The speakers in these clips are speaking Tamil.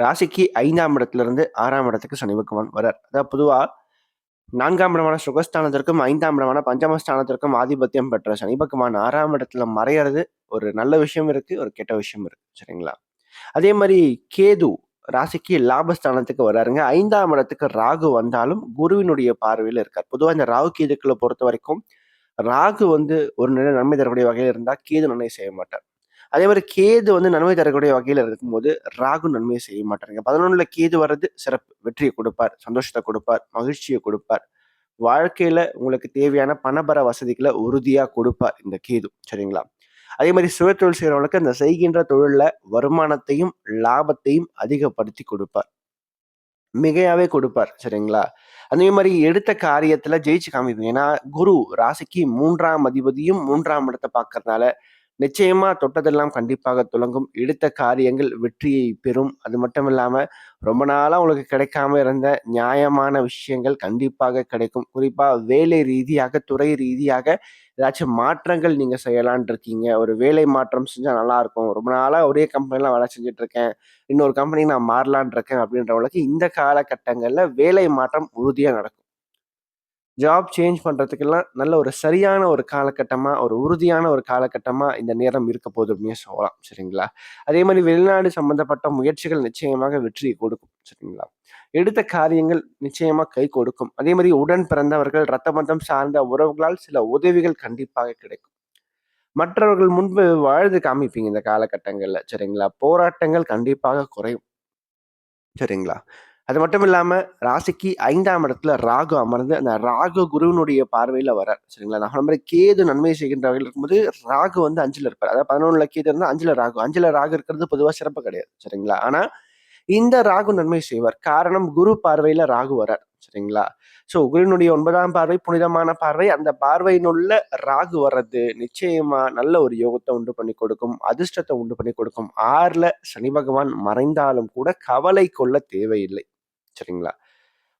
ராசிக்கு ஐந்தாம் இடத்துல இருந்து ஆறாம் இடத்துக்கு சனி பகவான் வரார் அதாவது பொதுவாக நான்காம் இடமான சுகஸ்தானத்திற்கும் ஐந்தாம் இடமான பஞ்சமஸ்தானத்திற்கும் ஆதிபத்தியம் பெற்ற சனி பகவான் ஆறாம் இடத்துல மறையிறது ஒரு நல்ல விஷயம் இருக்கு ஒரு கெட்ட விஷயம் இருக்கு. சரிங்களா? அதே மாதிரி கேது ராசிக்கு லாபஸ்தானத்துக்கு வராருங்க ஐந்தாம் இடத்துக்கு ராகு வந்தாலும் குருவினுடைய பார்வையில் இருக்கார். பொதுவாக இந்த ராகு கேதுக்களை பொறுத்த வரைக்கும் ராகு வந்து ஒரு நிலை நன்மை தரக்கூடிய வகையில் இருந்தால் கேது நன்மை செய்ய மாட்டார். அதே மாதிரி கேது வந்து நன்மை தரக்கூடிய வகையில் இருக்கும்போது ராகு நன்மையை செய்ய மாட்டாருங்க பதினொன்றுல கேது வர்றது சிறப்பு. வெற்றியை கொடுப்பார் சந்தோஷத்தை கொடுப்பார் மகிழ்ச்சியை கொடுப்பார். வாழ்க்கையில உங்களுக்கு தேவையான பணபர வசதிகளை உறுதியாக கொடுப்பார் இந்த கேது. சரிங்களா? அதே மாதிரி சுய தொழில் செய்கிறவங்களுக்கு அந்த செய்கின்ற தொழிலில் வருமானத்தையும் லாபத்தையும் அதிகப்படுத்தி கொடுப்பார். மிகையாவே கொடுப்பார். சரிங்களா? அதே மாதிரி எடுத்த காரியத்துல ஜெயிச்சு காமிப்பீங்க. ஏன்னா குரு ராசிக்கு மூன்றாம் அதிபதியும் மூன்றாம் இடத்தை பார்க்கறதுனால நிச்சயமா தொட்டதெல்லாம் கண்டிப்பாக துலங்கும். எடுத்த காரியங்கள் வெற்றியை பெறும். அது மட்டும் இல்லாம ரொம்ப நாளா உங்களுக்கு கிடைக்காம இருந்த நியாயமான விஷயங்கள் கண்டிப்பாக கிடைக்கும். குறிப்பா வேலை ரீதியாக துறை ரீதியாக ஏதாச்சும் மாற்றங்கள் நீங்க செய்யலான் இருக்கீங்க. ஒரு வேலை மாற்றம் செஞ்சா நல்லா இருக்கும் ரொம்ப நாளா ஒரே கம்பெனிலாம் வேலை செஞ்சுட்டு இருக்கேன் இன்னொரு கம்பெனி நான் மாறலான் இருக்கேன் அப்படின்றவங்களுக்கு இந்த காலகட்டங்கள்ல வேலை மாற்றம் உறுதியா நடக்கும். ஜாப் சேஞ்ச் பண்ணுறதுக்கெல்லாம் நல்ல ஒரு சரியான ஒரு காலகட்டமாக ஒரு உறுதியான ஒரு காலகட்டமாக இந்த நேரம் இருக்க போகுது அப்படின்னு சொல்லலாம். சரிங்களா? அதே மாதிரி வெளிநாடு சம்மந்தப்பட்ட முயற்சிகள் நிச்சயமாக வெற்றியை கொடுக்கும். சரிங்களா? எடுத்த காரியங்கள் நிச்சயமாக கை கொடுக்கும். அதே மாதிரி உடன் பிறந்தவர்கள் ரத்த மந்தம் சார்ந்த உறவுகளால் சில உதவிகள் கண்டிப்பாக கிடைக்கும். மற்றவர்கள் முன்பு வாழ்ந்து காமிப்பீங்க இந்த காலகட்டங்களில். சரிங்களா? போராட்டங்கள் கண்டிப்பாக குறையும். சரிங்களா? அது மட்டும் இல்லாமல் ராசிக்கு ஐந்தாம் இடத்துல ராகு அமர்ந்து அந்த ராகு குருவினுடைய பார்வையில் வரார். சரிங்களா? நான் மாதிரி கேது நன்மை செய்கின்ற வகையில் இருக்கும்போது ராகு வந்து அஞ்சில் இருப்பார். அதாவது பதினொன்றில் கேது இருந்தால் அஞ்சில் ராகு. அஞ்சில் ராகு இருக்கிறது பொதுவாக சிறப்பு கிடையாது. சரிங்களா? ஆனால் இந்த ராகு நன்மை செய்வார். காரணம் குரு பார்வையில் ராகு வரார். சரிங்களா? ஸோ குருவினுடைய ஒன்பதாம் பார்வை புனிதமான பார்வை. அந்த பார்வையினுள்ள ராகு வர்றது நிச்சயமா நல்ல ஒரு யோகத்தை உண்டு பண்ணி கொடுக்கும் அதிர்ஷ்டத்தை உண்டு பண்ணி கொடுக்கும். ஆறில் சனி பகவான் மறைந்தாலும் கூட கவலை கொள்ள தேவையில்லை. சரிங்களா?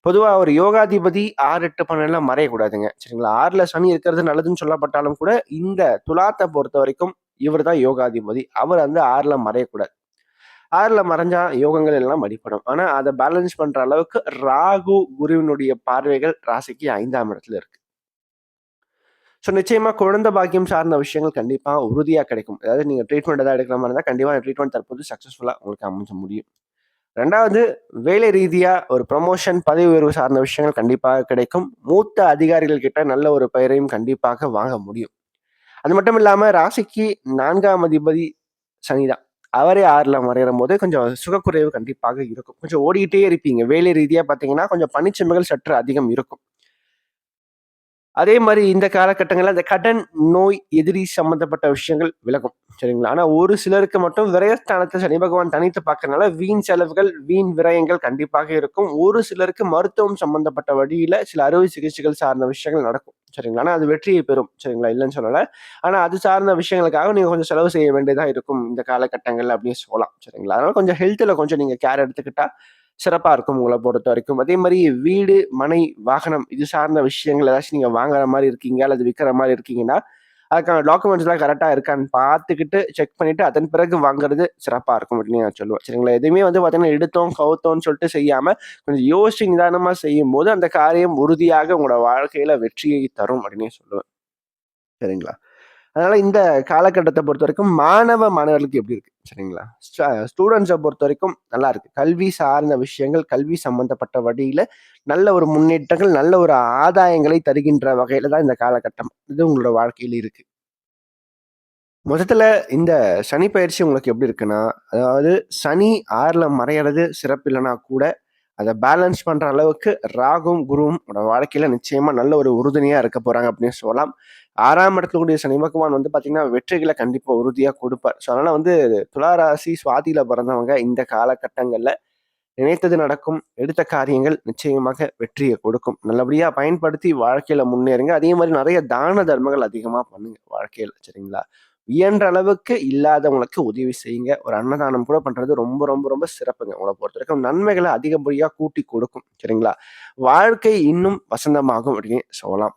பொதுவாக ஒரு யோகாதிபதி ஆறு எட்டு பன்னெண்டுலாம் மறையக்கூடாதுங்க. சரிங்களா? ஆறுல சனி இருக்கிறது நல்லதுன்னு சொல்லப்பட்டாலும் கூட இந்த துலாத்தை பொறுத்த வரைக்கும் இவர் தான் யோகாதிபதி. அவர் வந்து ஆறுல மறையக்கூடாது. ஆறுல மறைஞ்சா யோகங்கள் எல்லாம் அடிப்படும் ஆனா அதை பேலன்ஸ் பண்ற அளவுக்கு ராகு குருவினுடைய பார்வைகள் ராசிக்கு ஐந்தாம் இடத்துல இருக்கு. ஸோ நிச்சயமா குழந்தை பாக்கியம் சார்ந்த விஷயங்கள் கண்டிப்பா உறுதியா கிடைக்கும். அதாவது நீங்க ட்ரீட்மெண்ட் ஏதாவது எடுக்கிற மாதிரி இருந்தால் கண்டிப்பா ட்ரீட்மெண்ட் தற்போது சக்ஸஸ்ஃபுல்லாக உங்களுக்கு அமைஞ்ச முடியும். ரெண்டாவது வேலை ரீதியாக ஒரு ப்ரமோஷன் பதவி உயர்வு சார்ந்த விஷயங்கள் கண்டிப்பாக கிடைக்கும். மூத்த அதிகாரிகள் கிட்ட நல்ல ஒரு பெயரையும் கண்டிப்பாக வாங்க முடியும். அது மட்டும் இல்லாமல் ராசிக்கு நான்காம் அதிபதி சனிதான் அவரே ஆறில் மறையும் போது கொஞ்சம் சுகக்குறைவு கண்டிப்பாக இருக்கும். கொஞ்சம் ஓடிக்கிட்டே இருப்பீங்க. வேலை ரீதியாக பார்த்தீங்கன்னா கொஞ்சம் பனிச்சுமைகள் சற்று அதிகம் இருக்கும். அதே மாதிரி இந்த காலகட்டங்களில் அந்த கடன் நோய் எதிரி சம்பந்தப்பட்ட விஷயங்கள் விலகும் சரிங்களா? ஆனால் ஒரு சிலருக்கு மட்டும் விரயஸ்தானத்தை சனி பகவான் தனித்து பார்க்கறனால வீண் செலவுகள் வீண் விரயங்கள் கண்டிப்பாக இருக்கும். ஒரு சிலருக்கு மருத்துவம் சம்பந்தப்பட்ட வழியில சில அறுவை சிகிச்சைகள் சார்ந்த விஷயங்கள் நடக்கும் சரிங்களா? ஆனால் அது வெற்றியை பெறும் சரிங்களா? இல்லைன்னு சொல்லலை. ஆனால் அது சார்ந்த விஷயங்களுக்காக நீங்கள் கொஞ்சம் செலவு செய்ய வேண்டியதாக இருக்கும் இந்த காலகட்டங்கள் அப்படின்னு சொல்லலாம் சரிங்களா? அதனால கொஞ்சம் ஹெல்த்தில் கொஞ்சம் நீங்கள் கேர் எடுத்துக்கிட்டா சிறப்பாக இருக்கும் உங்களை பொறுத்த வரைக்கும். அதே மாதிரி வீடு மனை வாகனம் இது சார்ந்த விஷயங்கள் ஏதாச்சும் நீங்கள் வாங்குற மாதிரி இருக்கீங்க அல்லது விற்கிற மாதிரி இருக்கீங்கன்னா அதுக்கான டாக்குமெண்ட்ஸ்லாம் கரெக்டாக இருக்கான்னு பார்த்துக்கிட்டு செக் பண்ணிவிட்டு அதன் பிறகு வாங்குறது சிறப்பாக இருக்கும் அப்படின்னு நான் சொல்லுவேன். சரிங்களா? எதுவுமே வந்து பார்த்தீங்கன்னா எடுத்தோம் கவுத்தோம்னு சொல்லிட்டு செய்யாமல் கொஞ்சம் யோசிச்சு நிதானமாக செய்யும் போது அந்த காரியம் உறுதியாக உங்களோட வாழ்க்கையில் வெற்றியை தரும் அப்படின்னே சொல்லுவேன். சரிங்களா? அதனால இந்த காலகட்டத்தை பொறுத்த வரைக்கும் மாணவ மாணவர்களுக்கு எப்படி இருக்கு? சரிங்களா? ஸ்டூடெண்ட்ஸை பொறுத்த வரைக்கும் நல்லா இருக்கு. கல்வி சார்ந்த விஷயங்கள் கல்வி சம்பந்தப்பட்ட வழியில நல்ல ஒரு முன்னேற்றங்கள் நல்ல ஒரு ஆதாயங்களை தருகின்ற வகையில தான் இந்த காலகட்டம். இது உங்களோட வாழ்க்கையில் இருக்கு. மொத்தத்தில் இந்த சனி பயிற்சி உங்களுக்கு எப்படி இருக்குன்னா அதாவது சனி ஆறில் மறையிறது சிறப்பு இல்லைன்னா கூட அதை பேலன்ஸ் பண்ணுற அளவுக்கு ராகும் குருவும் வாழ்க்கையில் நிச்சயமாக நல்ல ஒரு உறுதுணையாக இருக்க போகிறாங்க அப்படின்னு சொல்லலாம். ஆறாம் இடத்துல கூடிய சனி பகவான் வந்து பார்த்தீங்கன்னா வெற்றிகளை கண்டிப்பாக உறுதியாக கொடுப்பார். ஸோ அதனால் வந்து துளாராசி சுவாதியில் பிறந்தவங்க இந்த காலகட்டங்களில் நினைத்தது நடக்கும் எடுத்த காரியங்கள் நிச்சயமாக வெற்றியை கொடுக்கும். நல்லபடியாக பயன்படுத்தி வாழ்க்கையில் முன்னேறுங்க. அதே மாதிரி நிறைய தான தர்மங்கள் அதிகமாக பண்ணுங்க வாழ்க்கையில் சரிங்களா? இயன்ற அளவுக்கு இல்லாதவங்களுக்கு உதவி செய்யுங்க. ஒரு அன்னதானம் கூட பண்றது ரொம்ப ரொம்ப ரொம்ப சிறப்புங்க உங்களை பொறுத்த வரைக்கும். நன்மைகளை அதிகப்படியாக கூட்டி கொடுக்கும் சரிங்களா? வாழ்க்கை இன்னும் வசந்தமாகும் அப்படின்னு சொல்லலாம்.